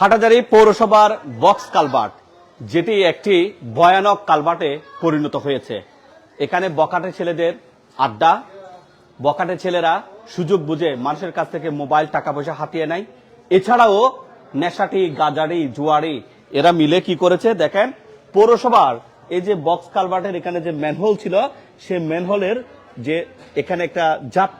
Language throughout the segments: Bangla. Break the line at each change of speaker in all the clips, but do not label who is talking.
হাটাজারি পৌরসভার বক্স কালভার্ট যেটি একটি ভয়ানক কালভার্টে পরিণত হয়েছে। এখানে বকাটে ছেলেদের আড্ডা, বকাটে ছেলেরা সুযোগ বুঝে মানুষের কাছ থেকে মোবাইল টাকা পয়সা হাতিয়ে নেয়। এছাড়াও নেশাটি গাজারি জুয়ারি এরা মিলে কি করেছে দেখেন? পৌরসভার এই যে বক্স কালভার্টের এখানে যে ম্যানহোল ছিল, সে ম্যানহোলের যে এখানে একটা জাত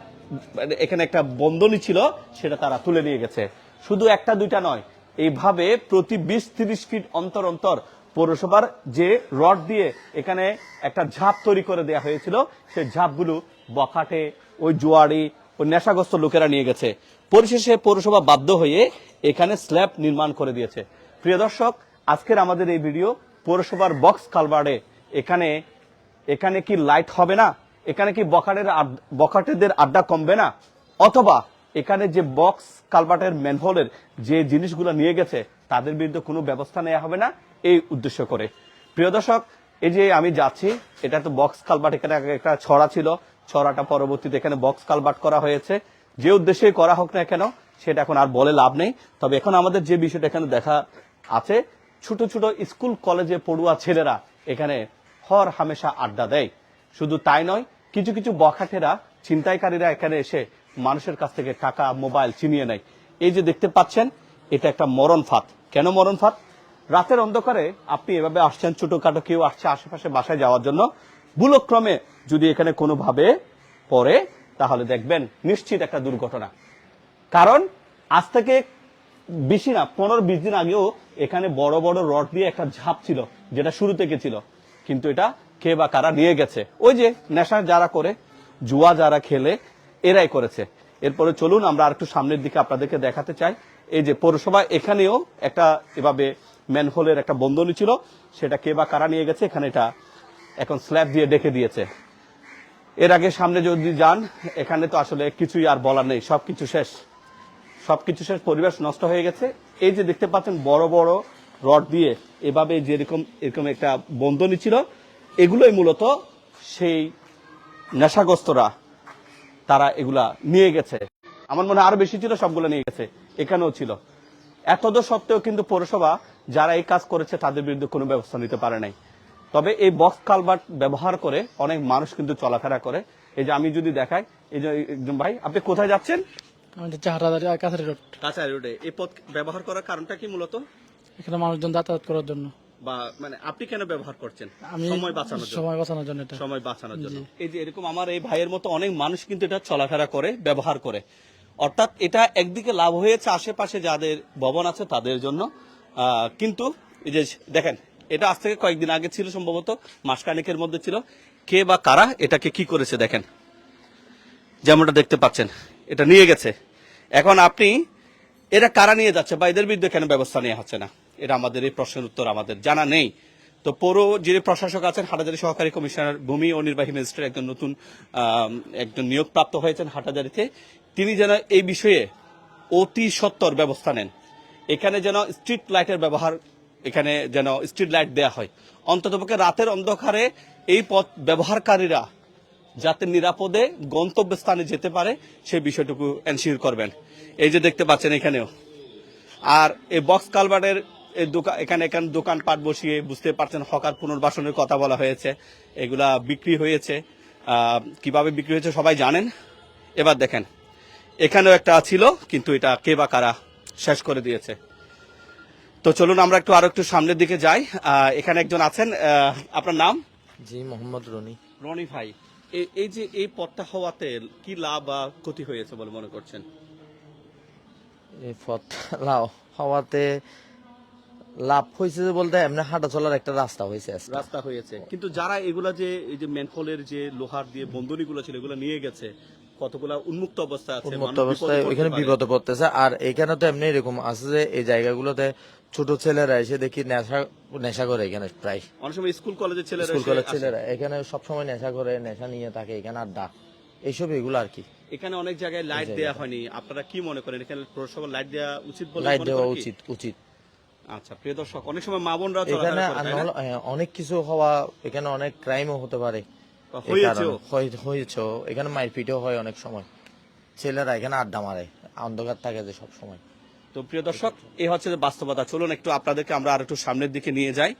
মানে এখানে একটা বন্ধনী ছিল, সেটা তারা তুলে নিয়ে গেছে। শুধু একটা দুইটা নয় এইভাবে প্রতি বিশ তিরিশ ফিট অন্তর অন্তর পৌরসভার যে রড দিয়ে এখানে একটা ঝাঁপ তৈরি করে দেওয়া হয়েছিল, সেই ঝাঁপগুলো বখাটে, ওই জোয়ারি ও নেশাগ্রস্ত লোকেরা নিয়ে গেছে। পরিশেষে পৌরসভা বাধ্য হয়ে এখানে স্ল্যাব নির্মাণ করে দিয়েছে। প্রিয় দর্শক, আজকের আমাদের এই ভিডিও পৌরসভার বক্স কালবার্ডে এখানে এখানে কি লাইট হবে না? এখানে কি বখাটের বখাটেদের আড্ডা কমবে না? অথবা এখানে যে বক্স কালবার্টের ম্যানহোলের যে জিনিসগুলো নিয়ে গেছে, তাদের বিরুদ্ধে কোনো ব্যবস্থা নেওয়া হবে না, এই উদ্দেশ্য করে। প্রিয় দর্শক, এই যে আমি যাচ্ছি, এটা তো বক্স কালবার্ট এখানে একটা ছড়া ছিল। ছড়াটা পরবর্তীতে এখানে বক্স কালবার্ট করা হয়েছে। যে উদ্দেশ্যে করা হোক না কেন, সেটা এখন আর বলে লাভ নেই। তবে এখন আমাদের যে বিষয়টা এখানে দেখা আছে, ছোট ছোট স্কুল, কলেজে পড়ুয়া ছেলেরা এখানে হর হামেশা আড্ডা দেয়। শুধু তাই নয়, কিছু কিছু বখাটেরা, ছিনতাইকারীরা এখানে এসে মানুষের কাছ থেকে টাকা, মোবাইল চিনিয়ে নেয়। এই যে দেখতে পাচ্ছেন, এটা একটা মরণ ফাঁদ। কেন মরণ ফাঁদ? রাতের অন্ধকারে আপনি এভাবে আসছেন, ছোটখাটো কেউ আসছে আশেপাশে বাসায় যাওয়ার জন্য। ভুলক্রমে যদি এখানে কোনোভাবে পড়ে, তাহলে দেখবেন নিশ্চিত একটা দুর্ঘটনা। কারণ আজ থেকে বেশি না, পনেরো বিশ দিন আগেও এখানে বড় বড় রড দিয়ে একটা ঝাঁপ ছিল, যেটা শুরু থেকে ছিল। কিন্তু এটা কে বা কারা নিয়ে গেছে? ওই যে নেশা যারা করে, জুয়া যারা খেলে এরাই করেছে। এরপরে চলুন আমরা আর একটু সামনের দিকে আপনাদেরকে দেখাতে চাই। এই যে পৌরসভা, এখানেও একটা এভাবে ম্যানহোলের একটা বন্ধনী ছিল। সেটা কে বা কারা নিয়ে গেছে, এখানে এটা এখন স্ল্যাব দিয়ে ডেকে দিয়েছে। এর আগে সামনে যদি যান, এখানে তো আসলে কিছুই আর বলার নেই, সবকিছু শেষ। সবকিছু শেষ, পরিবেশ নষ্ট হয়ে গেছে। এই যে দেখতে পাচ্ছেন, বড় বড় রড দিয়ে এভাবে যেরকম, এরকম একটা বন্ধনী ছিল, এগুলোই মূলত সেই নেশাগ্রস্তরা তারা এগুলা নিয়ে গেছে। আমার মনে হয় আরও বেশি ছিল সবগুলো নিয়ে গেছে। এখানেও ছিল। এতদ সত্ত্বেও কিন্তু পৌরসভা যারা এই কাজ করেছে তাদের বিরুদ্ধে কোনো ব্যবস্থা নিতে পারে নাই। তবে এই বক্স কালভার্ট ব্যবহার করে অনেক মানুষ কিন্তু চলাফেরা করে। এই যে আমি যদি দেখাই এই যে একজন ভাই আপনি কোথায় যাচ্ছেন?
কাছারি রোড।
কাছারি রোডে। এই পথ ব্যবহার করার কারণটা কি মূলত?
এখানে মানুষজন যাতায়াত করার জন্য।
বা মানে আপনি কেন ব্যবহার করছেন? সময় বাঁচানোর জন্য।
সময় বাঁচানোর জন্য
সময় বাঁচানোর জন্য। এই যে এরকম আমার এই ভাইয়ের মতো অনেক মানুষ কিন্তু এটা চলাফেরা করে ব্যবহার করে। অর্থাৎ এটা একদিকে লাভ হয়েছে আশেপাশে যাদের ভবন আছে তাদের জন্য। কিন্তু এই যে দেখেন এটা আজ থেকে কয়েকদিন আগে ছিল সম্ভবত মাসখানেকের মধ্যে ছিল। কে বা কারা এটাকে কি করেছে দেখেন। যেমনটা দেখতে পাচ্ছেন এটা নিয়ে গেছে। এখন আপনি এরা কারা নিয়ে যাচ্ছে বা এদের বিরুদ্ধে কেন ব্যবস্থা নেওয়া হচ্ছে না? এটা আমাদের এই প্রশ্নের উত্তর আমাদের জানা নেই। তো পৌর যিনি প্রশাসক আছেন, হাটাজারি সহকারী কমিশনার, ভূমি ও নির্বাহী ম্যাজিস্ট্রেট একজন নতুন একজন নিয়োগপ্রাপ্ত হয়েছেন হাটাজারিতে। তিনি যেন এই বিষয়ে অতি সত্তর ব্যবস্থা নেন। এখানে যেন স্ট্রিট লাইটের ব্যবহার, এখানে যেন স্ট্রিট লাইট দেয়া হয়। অন্ততপক্ষে রাতের অন্ধকারে এই পথ ব্যবহারকারীরা যাতে নিরাপদে গন্তব্যস্থানে যেতে পারে সেই বিষয়টুকু এনশিওর করবেন। এই যে দেখতে পাচ্ছেন এখানেও। আর এই বক্স কালভার্টের এখানে এখানে দোকানপাট বসিয়ে বুঝতে পারছেন হকার পুনর্বাসনের কথা বলা হয়েছে। এগুলা বিক্রি হয়েছে। কীভাবে বিক্রি হয়েছে সবাই জানেন? এবার দেখেন। এখানেও একটা ছিল কিন্তু এটা কে বা কারা শেষ করে দিয়েছে। তো চলুন আমরা একটু আরও একটু সামনের দিকে যাই। এখানে একজন আছেন আপনার নাম?
জি মোহাম্মদ রনি।
রনি ভাই এই যে এই পথটা হওয়াতে কি লাভ বা ক্ষতি হয়েছে বলে মনে করছেন?
এই পথ লাও হওয়াতে লাভ হয়েছে যে বলতে এমনি হাঁটা চলার একটা রাস্তা হয়েছে
রাস্তা হয়েছে। কিন্তু যারা এগুলা যে এই যে ম্যানহোলের যে লোহার দিয়ে বন্ধনীগুলো ছিল এগুলো নিয়ে গেছে কতগুলা উন্মুক্ত অবস্থা আছে
উন্মুক্ত অবস্থায় ওইখানে বিপদে পড়তেছে। আর এখানে তো এমনি এরকম আছে যে এই জায়গাগুলোতে ছোট ছেলেরা এসে দেখি নেশা নেশা করে এখানে প্রায়।
অনেক সময় স্কুল কলেজের ছেলেরা
স্কুল কলেজ ছেলেরা এখানে সবসময় নেশা করে নেশা নিয়ে থাকে এখানে আড্ডা। এইসব এগুলো আর কি।
এখানে অনেক জায়গায় লাইট দেওয়া হয়নি। আপনারা কি মনে করেন? এখানে লাইট দেওয়া উচিত
লাইট দেওয়া উচিত উচিত।
আচ্ছা প্রিয় দর্শক অনেক সময় মা বোনরা
এখানে হ্যাঁ, অনেক কিছু হওয়া এখানে অনেক ক্রাইমও হতে পারে। হয়- হয়েছেও। এখানে মারপিটও হয় অনেক সময়। ছেলেরা এখানে আড্ডা মারে অন্ধকার থাকে যে সব সময়।
তো প্রিয় দর্শক এই হচ্ছে যে বাস্তবতা। চলুন একটু আপনাদেরকে আমরা আর একটু সামনের দিকে নিয়ে যাই।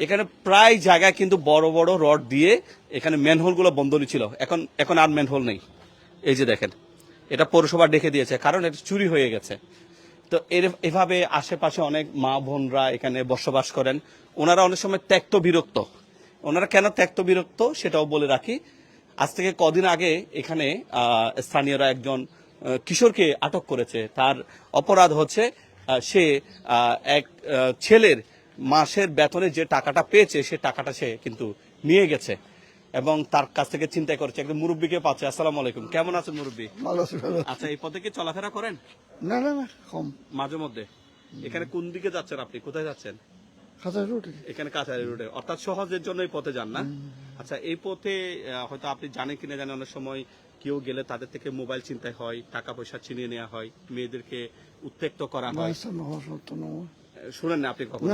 এখানে প্রায় জায়গায় কিন্তু বড় বড় রড দিয়ে এখানে ম্যানহোলগুলো বন্ধনী ছিল। এখন এখন আর ম্যানহোল নেই। এই যে দেখেন এটা পৌরসভা ডেকে দিয়েছে কারণ এটা চুরি হয়ে গেছে। তো এভাবে আশেপাশে অনেক মা বোনরা এখানে বসবাস করেন। ওনারা অনেক সময় ত্যক্ত বিরক্ত। ওনারা কেন ত্যক্ত বিরক্ত সেটাও বলে রাখি। আজ থেকে কদিন আগে এখানে স্থানীয়রা একজন কিশোরকে আটক করেছে। তার অপরাধ হচ্ছে সে এক ছেলের মাসের বেতনে যে টাকাটা পেয়েছে, সে টাকাটা সে কিন্তু নিয়ে গেছে। এবং তার কাছ থেকে চিন্তা করছে। একজন মুরব্বীকে পাচ্ছে। আসসালামু আলাইকুম। কেমন আছেন মুরব্বী?
ভালো আছে ভালো
আচ্ছা এই পথে কি চলাফেরা করেন?
না না না কম।
মাঝে মধ্যে। এখানে কোন দিকে যাচ্ছেন আপনি? কোথায় যাচ্ছেন?
রুটি
এখানে কাছারি রোডে। অর্থাৎ সহজের জন্য এই পথে যান না? আচ্ছা এই পথে হয়তো আপনি জানেন কিনা জানেন অনেক সময় কেউ গেলে তাদের থেকে মোবাইল চিন্তায় হয় টাকা পয়সা ছিনিয়ে নেওয়া হয় মেয়েদেরকে উত্তেক্ত করা হয়। শুনেন না আপনি কখন?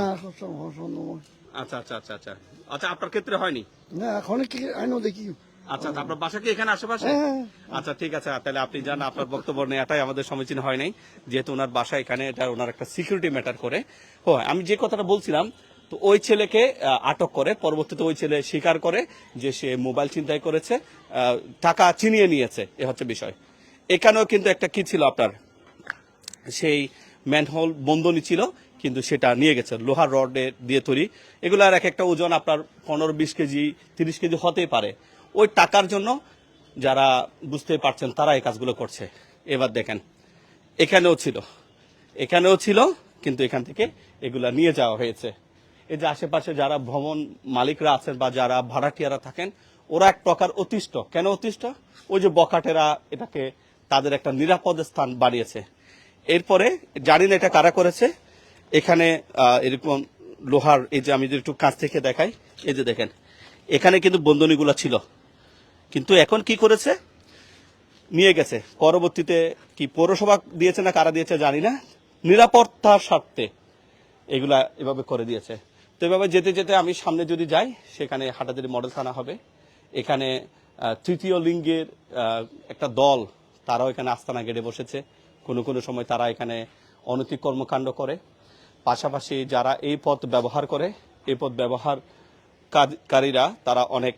নয়
আচ্ছা আচ্ছা আচ্ছা আচ্ছা। আচ্ছা আপনার ক্ষেত্রে হয়নি?
না এখন কি আইনো দেখি।
আচ্ছা আচ্ছা, আপনার বাসা কি এখানে আশেপাশে?
হ্যাঁ।
আচ্ছা ঠিক আছে তাহলে আপনি জান আপনার বক্তব্য নেওয়াটাই আমাদের সমীচীন হয় নাই। যেহেতু ওনার বাসা এখানে এটা ওনার একটা সিকিউরিটি ম্যাটার করে। ও আমি যে কথাটা বলছিলাম তো ওই ছেলেকে আটক করে পরবর্তীতে ওই ছেলে স্বীকার করে যে সে মোবাইল চিন্তাই করেছে টাকা চিনিয়ে নিয়েছে এ হচ্ছে বিষয়। এখানেও কিন্তু একটা কি ছিল আপনার? সেই ম্যানহোল বন্ধনী ছিল কিন্তু সেটা নিয়ে গেছে। লোহার রডে দিয়ে তৈরি। এগুলার এক একটা ওজন আপনার পনেরো, বিশ কেজি, তিরিশ কেজি হতেই পারে। ওই টাকার জন্য যারা বুঝতে পারছেন তারা এই কাজগুলো করছে। এবার দেখেন, এখানেও ছিল। এখানেও ছিল, কিন্তু এখান থেকে এগুলা নিয়ে যাওয়া হয়েছে। এই যে আশেপাশে যারা ভ্রমণ মালিকরা আছেন বা যারা ভাড়াটিয়ারা থাকেন, ওরা এক প্রকার অতিষ্ঠ। কেন অতিষ্ঠ? ওই যে বকাটেরা এটাকে তাদের একটা নিরাপদ স্থান বাড়িয়েছে এরপরে জানি না এটা কারা করেছে এখানে এরকম লোহার, এই যে আমি যদি একটু কাছ থেকে দেখাই, এই যে দেখেন, এখানে কিন্তু বন্ধনীগুলো ছিল। কিন্তু এখন কি করেছে? নিয়ে গেছে। পরবর্তীতে কি পৌরসভা দিয়েছে না কারা দিয়েছে জানি না। নিরাপত্তার স্বার্থে এগুলা এভাবে করে দিয়েছে। তো এভাবে যেতে যেতে আমি সামনে যদি যাই, সেখানে হাটাজারি মডেল থানা হবে। এখানে তৃতীয় লিঙ্গের একটা দল, তারাও এখানে আস্তানা গেড়ে বসেছে। কোনো কোনো সময় তারা এখানে অনৈতিক কর্মকাণ্ড করে। পাশাপাশি যারা এই পথ ব্যবহার করে, এই পথ ব্যবহারকারীরা তারা অনেক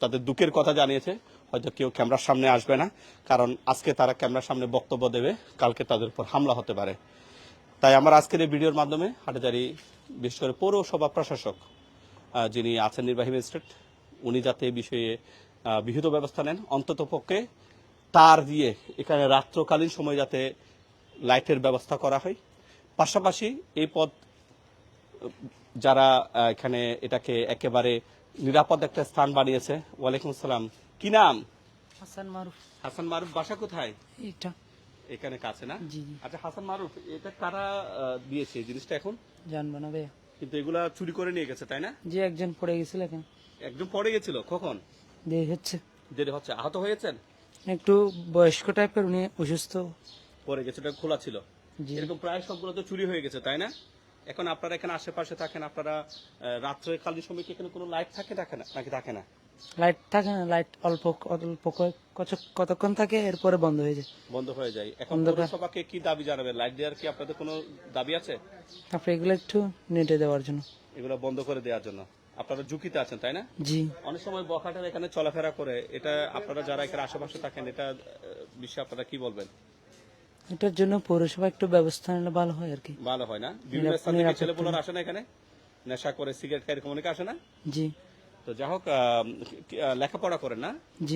তাদের দুঃখের কথা জানিয়েছে। হয়তো কেউ ক্যামেরার সামনে আসবে না, কারণ আজকে তারা ক্যামেরার সামনে বক্তব্য দেবে, কালকে তাদের উপর হামলা হতে পারে। তাই আমার আজকের এই ভিডিওর মাধ্যমে হাটাজারি বিশেষ করে পৌরসভা প্রশাসক যিনি আছেন নির্বাহী ম্যাজিস্ট্রেট, উনি যাতে বিষয়ে বিহিত ব্যবস্থা নেন। অন্তত পক্ষে তার দিয়ে এখানে রাত্রকালীন সময় যাতে লাইটের ব্যবস্থা করা হয়। পাশাপাশি এই পথ যারা এখানে এটাকে একেবারে নিরাপদ একটা স্থান বানিয়েছে ওয়ালাইকুম আসসালাম। কি নাম?
হাসান মারুফ।
হাসান মারুফ বাসা কোথায়?
এটা
এখানে কাছে না? আচ্ছা হাসান মারুফ এটা কারা দিয়েছে জিনিসটা এখন?
জানব না ভাইয়া।
কিন্তু এগুলা চুরি করে নিয়ে গেছে তাই না?
যে একজন পড়ে গেছিল এখন।
একদম পড়ে গেছিল কখন?
দিয়ে হচ্ছে।
দেরি হচ্ছে আহত হয়েছেন?
একটু বয়স্ক টাইপের উনি অসুস্থ।
পড়ে গেছে এটা খোলা ছিল। এরকম প্রায় সবগুলো তো চুরি হয়ে গেছে তাই না? এখন আপনারা এখানে আশেপাশে থাকেন আপনারা রাত্রে কালীন সময় কি এখানে কোনো লাইট থাকে? থাকে না? নাকি থাকে না?
লাইট থাকে না লাইট অল্প অল্প কতক্ষণ থাকে এরপরে বন্ধ হয়ে যায়।
বন্ধ হয়ে যায়। এখন। পৌরসভাকে কি দাবি জানাবেন? লাইট দেওয়ার কি আপনাদের কোনো দাবি আছে?
তারপরে এগুলো একটু নেটে দেওয়ার জন্য।
এগুলো বন্ধ করে দেওয়ার জন্য। আপনারা ঝুঁকিতে আছেন তাই না?
জি।
অনেক সময় বখাটের এখানে চলাফেরা করে এটা আপনারা যারা এখানে আশেপাশে থাকেন এটা বিষয়ে আপনারা কি বলবেন?
এটার জন্য পৌরসভা একটু ব্যবস্থা নিলে ভালো হয় আর কি।
ভালো হয় না? বিভিন্ন স্থান থেকে ছেলেপুলার আসে না এখানে? নেশা করে সিগারেট খাই এরকম অনেকে আসে না?
জি।
তো যাই হোক লেখাপড়া করেন না।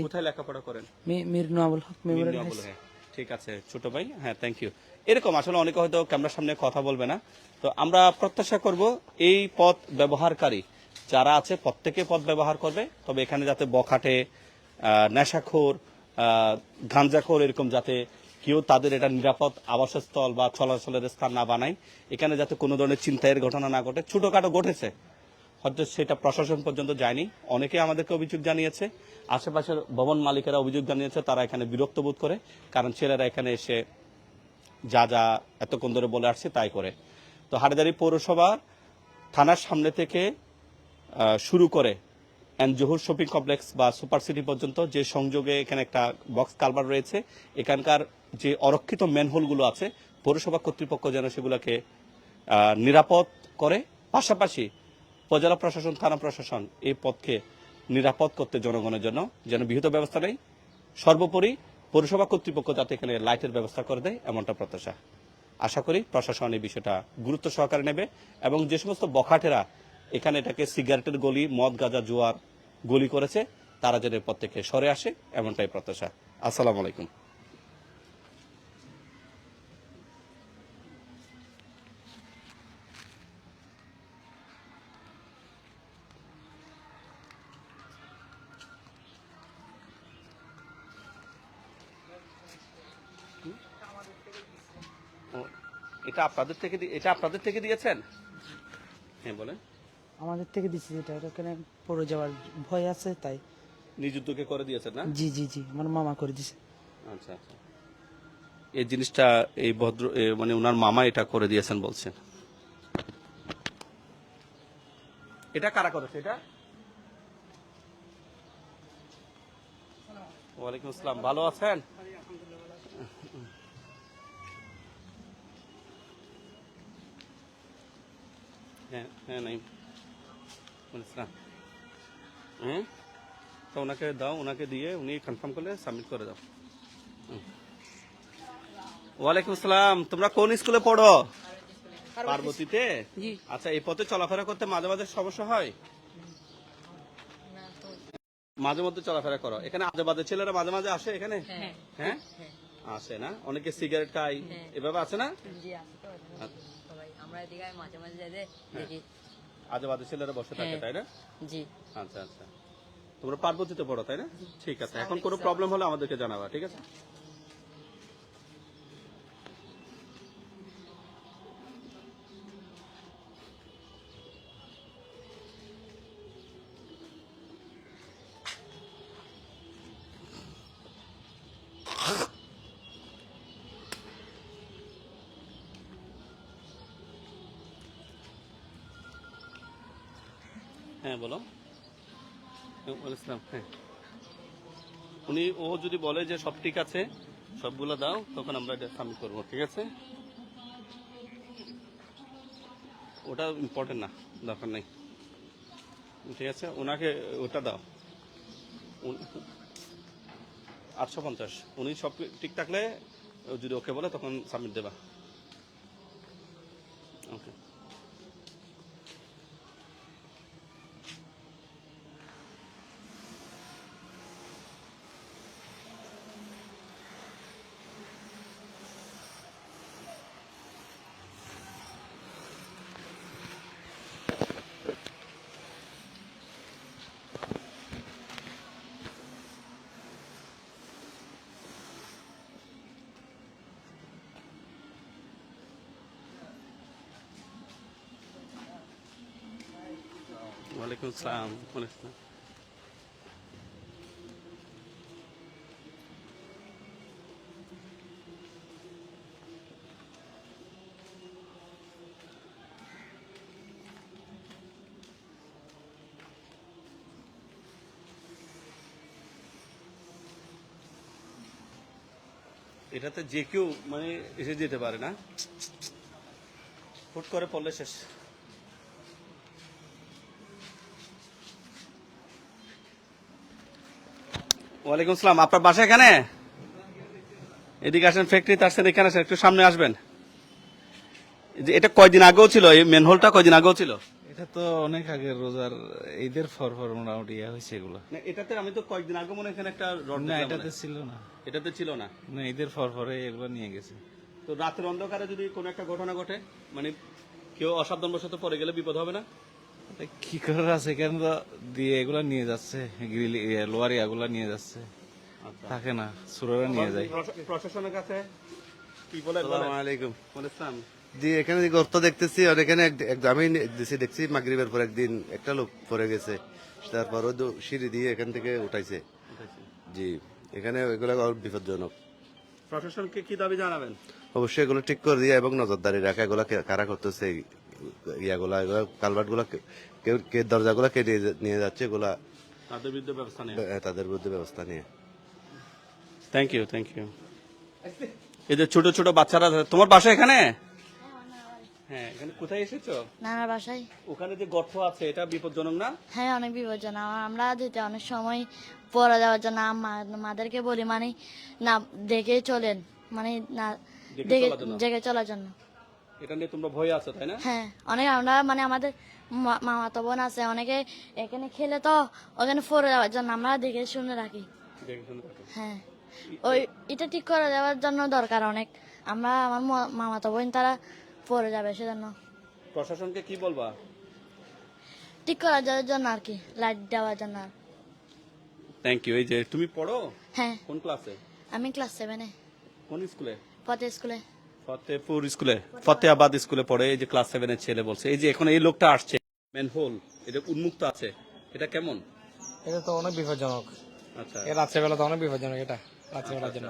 কোথায় লেখাপড়া করেন?
মীর নওয়াবুল হক মেমোরিয়াল
হ্যাঁ। ঠিক আছে ছোট ভাই। হ্যাঁ থ্যাংক ইউ এরকম আসলে অনেকে হয়তো ক্যামেরার সামনে কথা বলবে না। তো আমরা প্রত্যাশা করব এই পথ ব্যবহারকারী যারা আছে প্রত্যেকে পথ ব্যবহার করবে। তবে এখানে যাতে বখাটে আহ, নেশাখোর আহ, গাঞ্জাখোর এরকম যাতে কেউ তাদের এটা নিরাপদ আবাসস্থল বা চলাচলের স্থান না বানায়। এখানে যাতে কোনো ধরনের চিন্তায়ের ঘটনা না ঘটে, ছোটখাটো ঘটেছে। হয়তো সেটা প্রশাসন পর্যন্ত যায়নি। অনেকে আমাদেরকে অভিযোগ জানিয়েছে। আশেপাশের ভবন মালিকেরা অভিযোগ জানিয়েছে, তারা এখানে বিরক্ত বোধ করে, কারণ ছেলেরা এখানে এসে যা যা এতক্ষণ ধরে বলে আসছে তাই করে। তো হাটাদারি পৌরসভা থানার সামনে থেকে শুরু করে অ্যান্ড জহুর শপিং কমপ্লেক্স বা সুপার সিটি পর্যন্ত যে সংযোগে এখানে একটা বক্স কালভার রয়েছে, এখানকার যে অরক্ষিত ম্যানহোলগুলো আছে, পৌরসভা কর্তৃপক্ষ যেন সেগুলোকে নিরাপদ করে, পাশাপাশি উপজেলা প্রশাসন, থানা প্রশাসন এই পথকে নিরাপদ করতে জনগণের জন্য যেন বিহিত ব্যবস্থা নেই। সর্বোপরি পৌরসভা কর্তৃপক্ষ যাতে এখানে লাইটের ব্যবস্থা করে দেয়, এমনটা প্রত্যাশা। আশা করি প্রশাসন এই বিষয়টা গুরুত্ব সহকারে নেবে এবং যে সমস্ত বখাটেরা এখানে এটাকে সিগারেটের গলি, মদ, গাঁজা, জুয়ার গলি করেছে। তারা যেন এর পর থেকে সরে আসে, এমনটাই প্রত্যাশা। আসসালামু আলাইকুম। এটা আপনাদের থেকে এটা আপনাদের থেকে দিয়েছেন? হ্যাঁ বলেন।
আমাদের থেকে দিচ্ছি যেটা ওখানে পড়ে যাওয়ার ভয় আছে তাই।
নিজ উদ্যোগে করে দিয়েছেন না?
জি জি জি আমার মামা করে দিছে।
আচ্ছা আচ্ছা। এই জিনিসটা এই ভদ্র এ, মানে ওনার মামা এটা করে দিয়েছেন বলছেন। এটা কারা করেছে এটা? ওয়ালাইকুম আসসালাম ভালো আছেন? হ্যাঁ হ্যাঁ নাই। হুম তো ওনাকে দাও ওনাকে দিয়ে উনি কনফার্ম করলে সাবমিট করে দাও। ওয়ালাইকুম আসসালাম তোমরা কোন স্কুলে পড়ো? পার্বতীতে? আচ্ছা এই পথে চলাফেরা করতে মাঝে মাঝে সমস্যা হয়? মাঝে মধ্যে চলাফেরা করো। এখানে আজে বাজে ছেলেরা মাঝে মাঝে আসে এখানে? হ্যাঁ। আসে না? অনেকে সিগারেট খায়। এভাবে আছে না?
আমরা এদিকে মাঝে মাঝে যাই
আজে বাজে ছেলেরা বসে থাকে
হ্যাঁ।
তাই না?
জি।
আচ্ছা আচ্ছা। তোমরা পার্বতীতে পড়ো তাই না? ঠিক আছে। এখন কোনো প্রবলেম হলে আমাদেরকে জানাবা ঠিক আছে? হ্যাঁ বলো। আসসালাম, হ্যাঁ। উনি ও যদি বলে যে সব ঠিক আছে সবগুলো দাও তখন আমরা এটা সাবমিট করব ঠিক আছে? ওটা ইম্পর্টেন্ট না দরকার নেই। ঠিক আছে? ওনাকে ওটা দাও। আটশো পঞ্চাশ। উনি সব ঠিক থাকলে যদি ওকে বলে তখন সাবমিট দেবা। ওকে ওয়ালাইকুম এটাতে যে কেউ মানে এসে যেতে পারে না। হুট করে পড়লে শেষ। ওয়ালাইকুম আসসালাম। আপনার বাসা এখানে? এদিকে আসেন ফ্যাক্টরিতে আসছেন এখানে আসেন একটু সামনে আসবেন। যে এটা কয়দিন আগেও ছিল এই মেনহোলটা কয়দিন আগেও ছিল?
এটা তো অনেক আগের রোজার ঈদের ফর ফর মোটামুটি ইয়ে হয়েছে এগুলো।
না, এটাতে আমি তো কয়েকদিন আগে মনে হয় এখানে একটা রড
না এটাতে ছিল না।
এটাতে ছিল না?
না ঈদের ফর ফরে এগুলো নিয়ে গেছে।
তো রাতের অন্ধকারে যদি কোনো একটা ঘটনা ঘটে মানে কেউ অসাবধানবশত পড়ে গেলে বিপদ হবে না?
কি করে আছে? কেন দিয়ে এগুলা নিয়ে যাচ্ছে গ্রিল লোয়ার ইয়াগুলা নিয়ে যাচ্ছে।
আচ্ছা।
থাকে না সুররা নিয়ে যায়।
প্রশাসনের কাছে কি বলে
আসসালামু আলাইকুম।
বলেছিলাম
জি এখানে যে গর্ত দেখতেছি আর এখানে আমি দেখছি মাগরিবের পর একদিন একটা লোক পড়ে গেছে। তারপর দু- সিঁড়ি দিয়ে এখান থেকে উঠাইছে। জি এখানে এগুলো বিপজ্জনক।
প্রশাসনকে কি দাবি জানাবেন?
অবশ্যই এগুলো ঠিক করে দিয়ে এবং নজরদারি রাখা। এগুলো কারা করতেছে? ইয়াগুলা এগুলো কালভার্টগুলা কেউ কে দরজা গুলা কেটে নিয়ে যাচ্ছে এগুলা
তাদের বিরুদ্ধে ব্যবস্থা নেই
এ, তাদের বিরুদ্ধে ব্যবস্থা নিয়ে।
থ্যাংক ইউ থ্যাংক ইউ এই যে ছোট ছোট বাচ্চারা তোমার বাসা এখানে? হ্যাঁ এখানে কোথায় এসেছ?
নানার বাসায়।
ওখানে যে গর্ত আছে এটা বিপজ্জনক না?
হ্যাঁ অনেক বিপজ্জনক। আমরা যেতে অনেক সময় পড়া যাওয়ার জন্য মা- মাদেরকে বলি মানে না দেখে চলেন। মানে না
দেখে
দেখে
চলার জন্য? এটা নিয়ে তোমরা ভয় আছো তাই না?
হ্যাঁ অনেক আমরা মানে আমাদের মামাতো বোন আছে অনেকে এখানে খেলে তো ওখানে পড়ে যাওয়ার জন্য আমরা দেখে শুনে রাখি।
দেখে শুনে থাকো।
হ্যাঁ ওই এটা ঠিক করে দেওয়ার জন্য দরকার অনেক। আমরা আমার মামাতো বোন তারা পড়ে যাবে সেজন্য।
প্রশাসনকে কি বলবা?
ঠিক করার জন্য আর কি লাইট দেওয়ার জন্য। আর।
থ্যাংক ইউ এই যে তুমি পড়ো?
হ্যাঁ।
কোন ক্লাসে
আমি ক্লাস সেভেনে
কোন স্কুলে
পথে স্কুলে
ফতেপুর স্কুলে ফতেহাবাদ স্কুলে পড়ে এই যে ক্লাস সেভেনের ছেলে বলছে। এই যে এখন এই লোকটা আসছে ম্যানহোল এটা উন্মুক্ত আছে এটা কেমন?
এটা তো অনেক বিপজ্জনক।
আচ্ছা।
এ রাত্রেবেলা তো অনেক বিপজ্জনক এটা রাত্রেবেলার জন্য।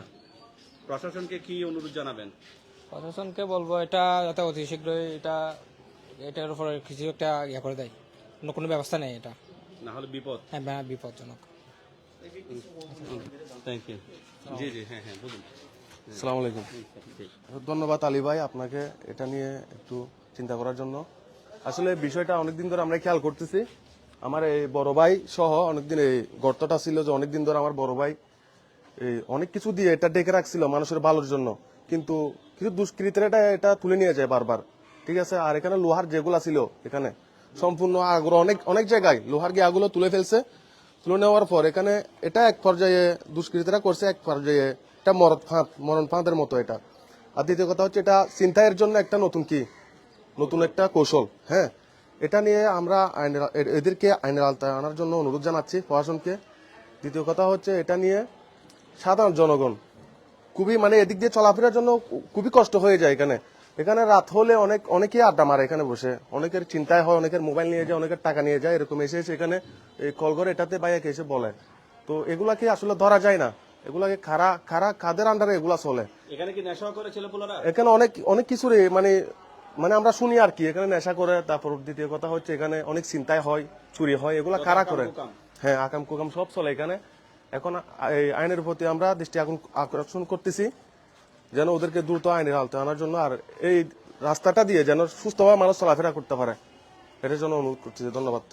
প্রশাসনকে কি অনুরোধ জানাবেন?
প্রশাসনকে বলব এটা যাতে অতি শীঘ্রই এটা এটার উপরে কিছু একটা ইয়ে করে দেয়। অন্য কোনো ব্যবস্থা নেই এটা।
না হলে বিপদ?
হ্যাঁ ব্যাপক বিপজ্জনক
থ্যাংক ইউ জি জি হ্যাঁ হ্যাঁ বলুন।
সালাম আলাইকুম ধন্যবাদ আলী ভাই আপনাকে এটা নিয়ে একটু চিন্তা করার জন্য। আসলে বিষয়টা অনেকদিন ধরে আমরা খেয়াল করতেছি। আমার এই বড় ভাই সহ অনেকদিন এই গর্তটা ছিল যে অনেকদিন ধরে আমার বড় ভাই এই অনেক কিছু দিয়ে এটা ডেকে রাখছিল মানুষের ভালোর জন্য। কিন্তু কিছু দুষ্কৃতীরা এটা এটা তুলে নিয়ে যায় বারবার। ঠিক আছে? আর এখানে লোহার যেগুলা ছিল এখানে, সম্পূর্ণ আগ্রহ অনেক অনেক জায়গায় লোহার গিয়াগুলো তুলে ফেলছে। তুলে নেওয়ার পর এখানে এটা এক পর্যায়ে দুষ্কৃতীরা করছে, এক পর্যায়ে এটা মরদ ফাঁদ, মরণ ফাঁদের মতো এটা। আর দ্বিতীয় কথা হচ্ছে এটা চিন্তায়ের জন্য একটা নতুন কি? নতুন একটা কৌশল হ্যাঁ? এটা নিয়ে আমরা আইনের এদেরকে আইনের আওতায় আনার জন্য অনুরোধ জানাচ্ছি প্রশাসনকে। দ্বিতীয় কথা হচ্ছে এটা নিয়ে সাধারণ জনগণ খুবই মানে এদিক দিয়ে চলাফেরার জন্য খুবই কষ্ট হয়ে যায় এখানে। এখানে রাত হলে অনেক অনেকেই আড্ডা মারে এখানে বসে। অনেকের চিন্তায় হয় অনেকের মোবাইল নিয়ে যায় অনেকের টাকা নিয়ে যায় এরকম এসে এসে এখানে কল করে এটাতে বাইকে এসে বলে। তো এগুলা কি আসলে ধরা যায় না। এগুলাকে খারা খারা কাদের আন্ডারে এগুলা চলে?
এখানে কি নেশা করে ছেলেপুলারা
এখানে অনেক অনেক কিছুরই মানে মানে আমরা শুনি আর কি এখানে নেশা করে তারপর দ্বিতীয় কথা হচ্ছে এখানে অনেক চিন্তায় হয় চুরি হয় এগুলা কারা। করে হ্যাঁ আকাম কুকাম সব চলে এখানে। এখন এই আইনের প্রতি আমরা দৃষ্টি আকর্ষণ করতেছি। যেন ওদেরকে দ্রুত আইনের আওতায় আনার জন্য আর এই রাস্তাটা দিয়ে যেন সুস্থভাবে মানুষ চলাফেরা করতে পারে। এটার জন্য অনুরোধ করতেছি ধন্যবাদ।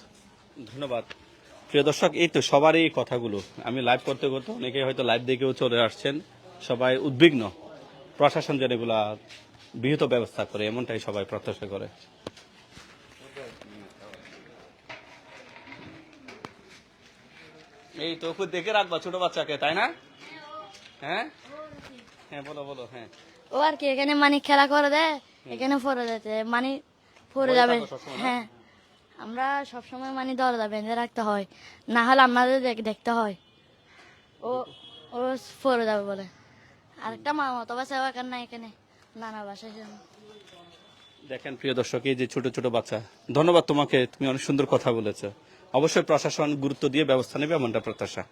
ধন্যবাদ। প্রিয় দর্শক, এই তো সবারই এই কথাগুলো। আমি লাইভ করতে করতে অনেকে হয়তো লাইভ দেখেও চলে আসছেন। সবাই উদ্বিগ্ন। প্রশাসন যেন এগুলা বিহিত ব্যবস্থা করে, এমনটাই সবাই প্রত্যাশা করে। এই তো দেখে রাখবা, ছোট বাচ্চাকে, তাই না? হ্যাঁ? হ্যাঁ বলো বলো হ্যাঁ।
ও আর কি এখানে মানে খেলা করে দেয় এখানে পড়ে যেতে মানে পড়ে যাবে। হ্যাঁ আমরা সব সবসময় মানে দরজা বেঁধে রাখতে হয় না হলে আমাদের দেখতে হয়। ও ও পড়ে যাবে বলে। আরেকটা মা মতো বাসা এখানে না এখানে নানা বাসায় যেন
দেখেন প্রিয় দর্শক এই যে ছোট ছোট বাচ্চা ধন্যবাদ তোমাকে তুমি অনেক সুন্দর কথা বলেছ। অবশ্যই প্রশাসন গুরুত্ব দিয়ে ব্যবস্থা নেবে এমনটা প্রত্যাশা।